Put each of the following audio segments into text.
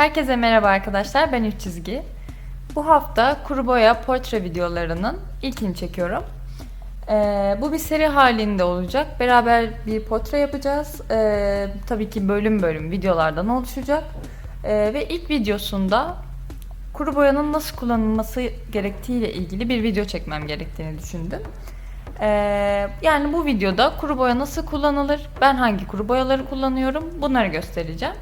Herkese merhaba arkadaşlar, ben Üç Çizgi. Bu hafta kuru boya portre videolarının ilkini çekiyorum. Ee, bu bir seri halinde olacak. Beraber bir portre yapacağız. Ee, tabii ki bölüm bölüm videolardan oluşacak. Ee, ve ilk videosunda kuru boyanın nasıl kullanılması gerektiğiyle ilgili bir video çekmem gerektiğini düşündüm. Ee, yani bu videoda kuru boya nasıl kullanılır, ben hangi kuru boyaları kullanıyorum bunları göstereceğim.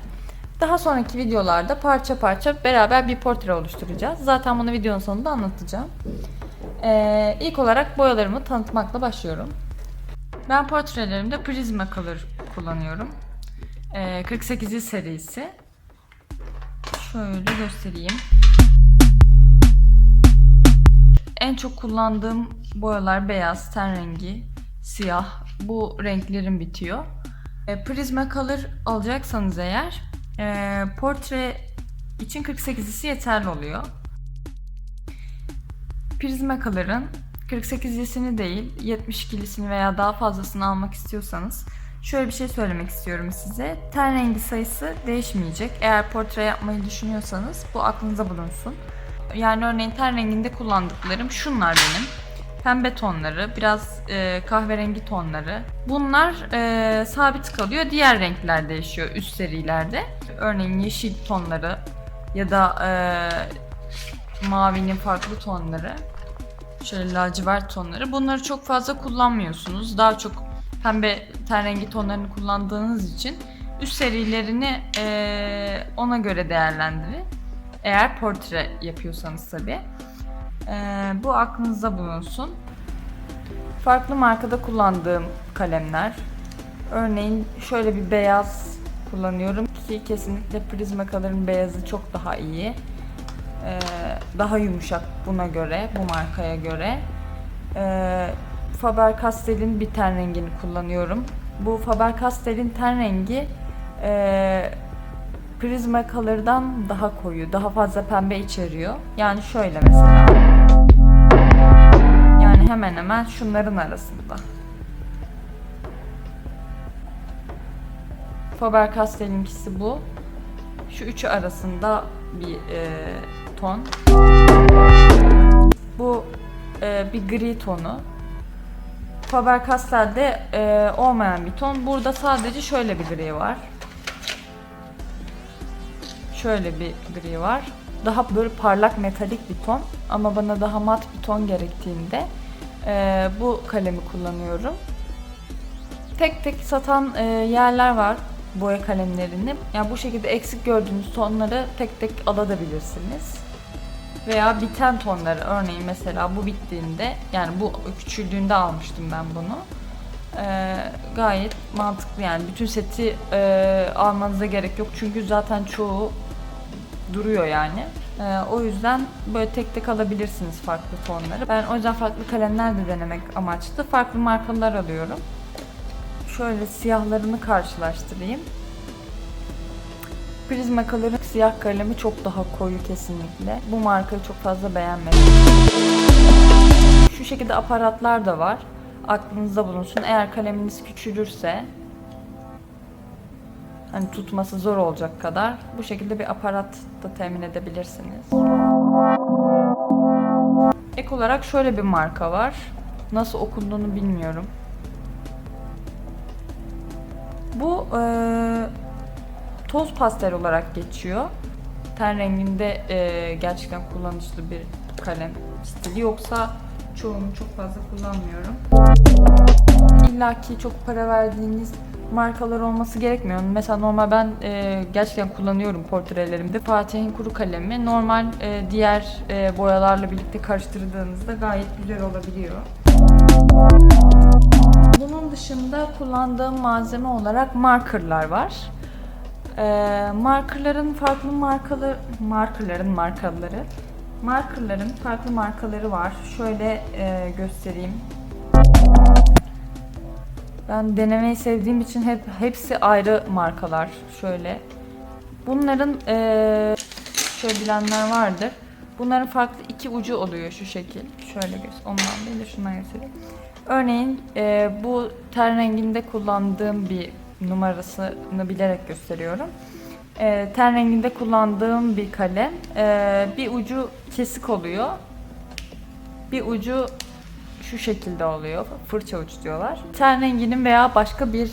Daha sonraki videolarda parça parça beraber bir portre oluşturacağız. Zaten bunu videonun sonunda anlatacağım. Ee, ilk olarak boyalarımı tanıtmakla başlıyorum. Ben portrelerimde Prismacolor kullanıyorum. Ee, 48 serisi. Şöyle göstereyim. En çok kullandığım boyalar beyaz, ten rengi, siyah. Bu renklerim bitiyor. E, Prismacolor alacaksanız eğer e, portre için 48'lisi yeterli oluyor. Prismacolor'ın 48'lisini değil 72'lisini veya daha fazlasını almak istiyorsanız şöyle bir şey söylemek istiyorum size. Ten rengi sayısı değişmeyecek. Eğer portre yapmayı düşünüyorsanız bu aklınıza bulunsun. Yani örneğin ten renginde kullandıklarım şunlar benim. Pembe tonları, biraz e, kahverengi tonları. Bunlar e, sabit kalıyor. Diğer renkler değişiyor üst serilerde. Örneğin yeşil tonları ya da e, mavinin farklı tonları. Şöyle lacivert tonları. Bunları çok fazla kullanmıyorsunuz. Daha çok pembe ten rengi tonlarını kullandığınız için üst serilerini e, ona göre değerlendirin. Eğer portre yapıyorsanız tabii. Ee, bu aklınızda bulunsun. Farklı markada kullandığım kalemler. Örneğin şöyle bir beyaz kullanıyorum ki kesinlikle Prismacolor'ın beyazı çok daha iyi. Ee, daha yumuşak buna göre, bu markaya göre. Ee, Faber-Castell'in bir ten rengini kullanıyorum. Bu Faber-Castell'in ten rengi e, Prismacolor'dan daha koyu, daha fazla pembe içeriyor. Yani şöyle mesela. Hemen hemen şunların arasında. Faber-Castell'inkisi bu. Şu üçü arasında bir e, ton. Bu e, bir gri tonu. Faber-Castell'de e, olmayan bir ton. Burada sadece şöyle bir gri var. Şöyle bir gri var. Daha böyle parlak metalik bir ton ama bana daha mat bir ton gerektiğinde e, bu kalemi kullanıyorum. Tek tek satan e, yerler var boya kalemlerini. Yani bu şekilde eksik gördüğünüz tonları tek tek alabilirsiniz. Veya biten tonları örneğin mesela bu bittiğinde yani bu küçüldüğünde almıştım ben bunu. Ee, gayet mantıklı yani bütün seti e, almanıza gerek yok çünkü zaten çoğu duruyor yani. Ee, o yüzden böyle tek tek alabilirsiniz farklı tonları. Ben o yüzden farklı kalemler de denemek amaçlı farklı markalar alıyorum. Şöyle siyahlarını karşılaştırayım. Prismacolor'ın siyah kalemi çok daha koyu kesinlikle. Bu markayı çok fazla beğenmedim. Şu şekilde aparatlar da var. Aklınızda bulunsun. Eğer kaleminiz küçülürse hani tutması zor olacak kadar bu şekilde bir aparat da temin edebilirsiniz. Ek olarak şöyle bir marka var. Nasıl okunduğunu bilmiyorum. Bu e, toz pastel olarak geçiyor. Ten renginde e, gerçekten kullanışlı bir kalem stili yoksa çoğunu çok fazla kullanmıyorum. İlla ki çok para verdiğiniz markalar olması gerekmiyor. Mesela normal ben e, gerçekten kullanıyorum portrelerimde. Fatih'in kuru kalemi normal e, diğer e, boyalarla birlikte karıştırdığınızda gayet güzel olabiliyor. Bunun dışında kullandığım malzeme olarak markerlar var. E, markerların farklı markaları, markerların markaları, markerların farklı markaları var. Şöyle e, göstereyim. Ben denemeyi sevdiğim için hep hepsi ayrı markalar. Şöyle. Bunların eee şöyle bilenler vardır. Bunların farklı iki ucu oluyor şu şekil. Şöyle göster. Ondan değil de şundan göstereyim. Örneğin eee, bu ten renginde kullandığım bir numarasını bilerek gösteriyorum. e, ten renginde kullandığım bir kalem. E, bir ucu kesik oluyor. Bir ucu şu şekilde oluyor. Fırça uç diyorlar. Ten renginin veya başka bir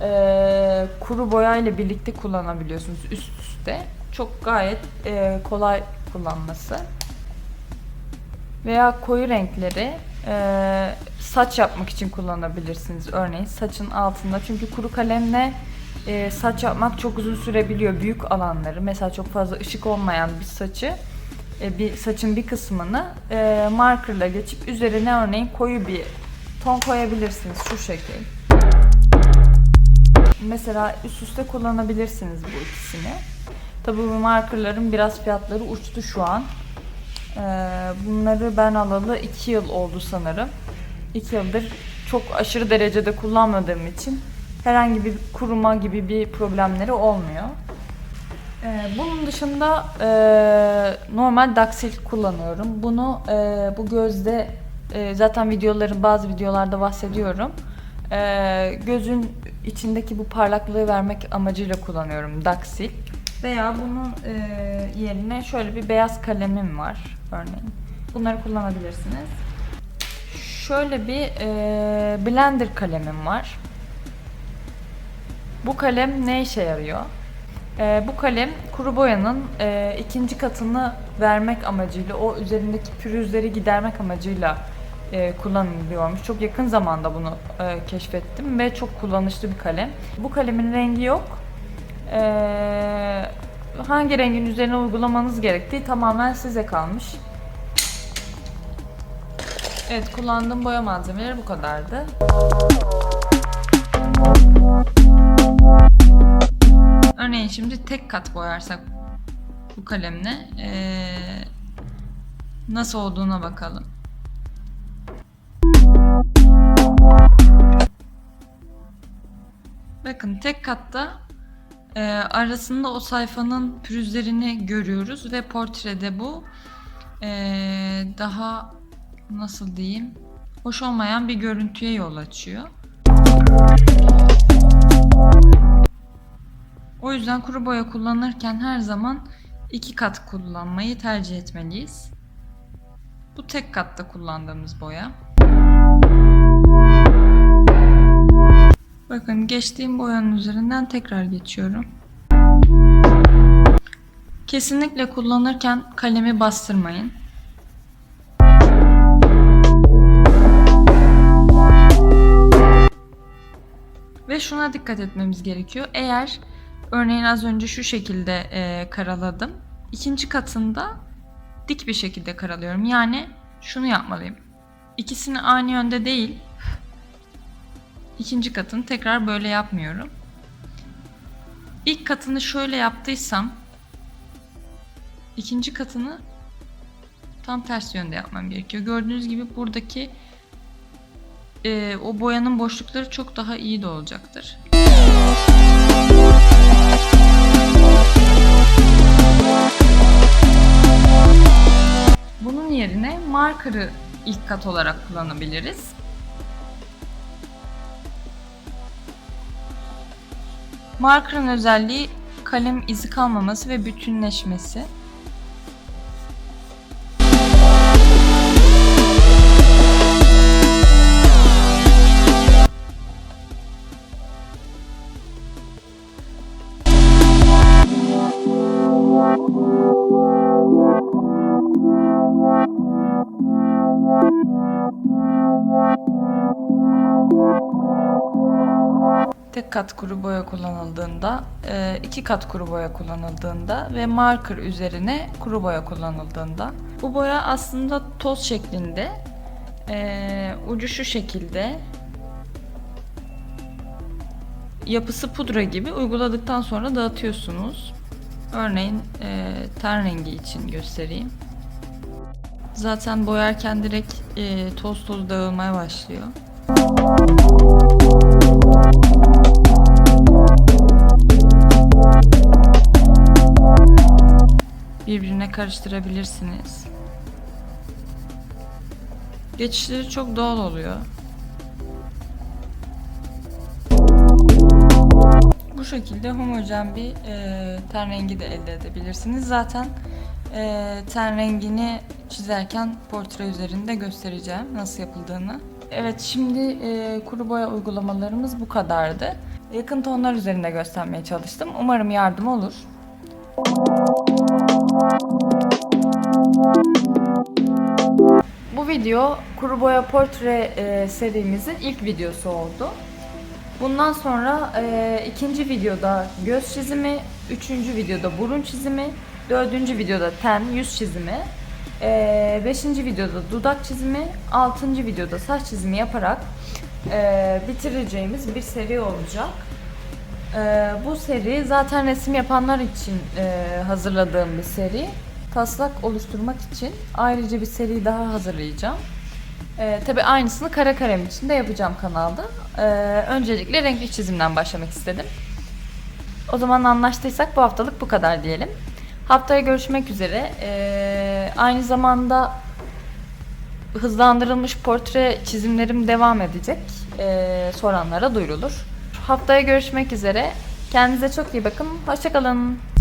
e, kuru boya ile birlikte kullanabiliyorsunuz üst üste. Çok gayet e, kolay kullanması. Veya koyu renkleri e, saç yapmak için kullanabilirsiniz. Örneğin saçın altında. Çünkü kuru kalemle e, saç yapmak çok uzun sürebiliyor. Büyük alanları. Mesela çok fazla ışık olmayan bir saçı e, bir saçın bir kısmını e, markerla geçip üzerine örneğin koyu bir ton koyabilirsiniz şu şekil. Mesela üst üste kullanabilirsiniz bu ikisini. Tabii bu markerların biraz fiyatları uçtu şu an. Ee, bunları ben alalı 2 yıl oldu sanırım. 2 yıldır çok aşırı derecede kullanmadığım için herhangi bir kuruma gibi bir problemleri olmuyor. Ee, bunun dışında e, normal Daxil kullanıyorum. Bunu e, bu gözde e, zaten videoların bazı videolarda bahsediyorum. E, gözün içindeki bu parlaklığı vermek amacıyla kullanıyorum Daxil. Veya bunun e, yerine şöyle bir beyaz kalemim var örneğin. Bunları kullanabilirsiniz. Şöyle bir e, blender kalemim var. Bu kalem ne işe yarıyor? E, bu kalem kuru boyanın e, ikinci katını vermek amacıyla, o üzerindeki pürüzleri gidermek amacıyla e, kullanılıyormuş. Çok yakın zamanda bunu e, keşfettim ve çok kullanışlı bir kalem. Bu kalemin rengi yok. E, hangi rengin üzerine uygulamanız gerektiği tamamen size kalmış. Evet, kullandığım boya malzemeleri bu kadardı. Örneğin şimdi tek kat boyarsak bu kalemle ee, nasıl olduğuna bakalım. Bakın tek katta e, arasında o sayfanın pürüzlerini görüyoruz ve portrede bu e, daha nasıl diyeyim hoş olmayan bir görüntüye yol açıyor. O yüzden kuru boya kullanırken her zaman iki kat kullanmayı tercih etmeliyiz. Bu tek katta kullandığımız boya. Bakın geçtiğim boyanın üzerinden tekrar geçiyorum. Kesinlikle kullanırken kalemi bastırmayın. Ve şuna dikkat etmemiz gerekiyor. Eğer örneğin az önce şu şekilde e, karaladım. İkinci katında dik bir şekilde karalıyorum. Yani şunu yapmalıyım. İkisini aynı yönde değil, ikinci katını tekrar böyle yapmıyorum. İlk katını şöyle yaptıysam ikinci katını tam ters yönde yapmam gerekiyor. Gördüğünüz gibi buradaki e, o boyanın boşlukları çok daha iyi de olacaktır. Marker'ı ilk kat olarak kullanabiliriz. Marker'ın özelliği kalem izi kalmaması ve bütünleşmesi. Kat kuru boya kullanıldığında, e, iki kat kuru boya kullanıldığında ve marker üzerine kuru boya kullanıldığında. Bu boya aslında toz şeklinde, e, ucu şu şekilde, yapısı pudra gibi uyguladıktan sonra dağıtıyorsunuz. Örneğin e, ten rengi için göstereyim. Zaten boyarken direkt toz toz dağılmaya başlıyor. Birbirine karıştırabilirsiniz. Geçişleri çok doğal oluyor. Bu şekilde homojen bir e, ten rengi de elde edebilirsiniz. Zaten e, ten rengini çizerken portre üzerinde göstereceğim nasıl yapıldığını. Evet şimdi e, kuru boya uygulamalarımız bu kadardı. Yakın tonlar üzerinde göstermeye çalıştım. Umarım yardım olur. Video kuru boya portre e, serimizin ilk videosu oldu. Bundan sonra e, ikinci videoda göz çizimi, üçüncü videoda burun çizimi, dördüncü videoda ten, yüz çizimi, e, beşinci videoda dudak çizimi, altıncı videoda saç çizimi yaparak e, bitireceğimiz bir seri olacak. E, bu seri zaten resim yapanlar için e, hazırladığım bir seri. Taslak oluşturmak için ayrıca bir seri daha hazırlayacağım. Ee, tabii aynısını kara kalem için de yapacağım kanalda. Ee, öncelikle renkli çizimden başlamak istedim. O zaman anlaştıysak bu haftalık bu kadar diyelim. Haftaya görüşmek üzere. Ee, aynı zamanda hızlandırılmış portre çizimlerim devam edecek. Ee, soranlara duyurulur. Haftaya görüşmek üzere. Kendinize çok iyi bakın. Hoşçakalın.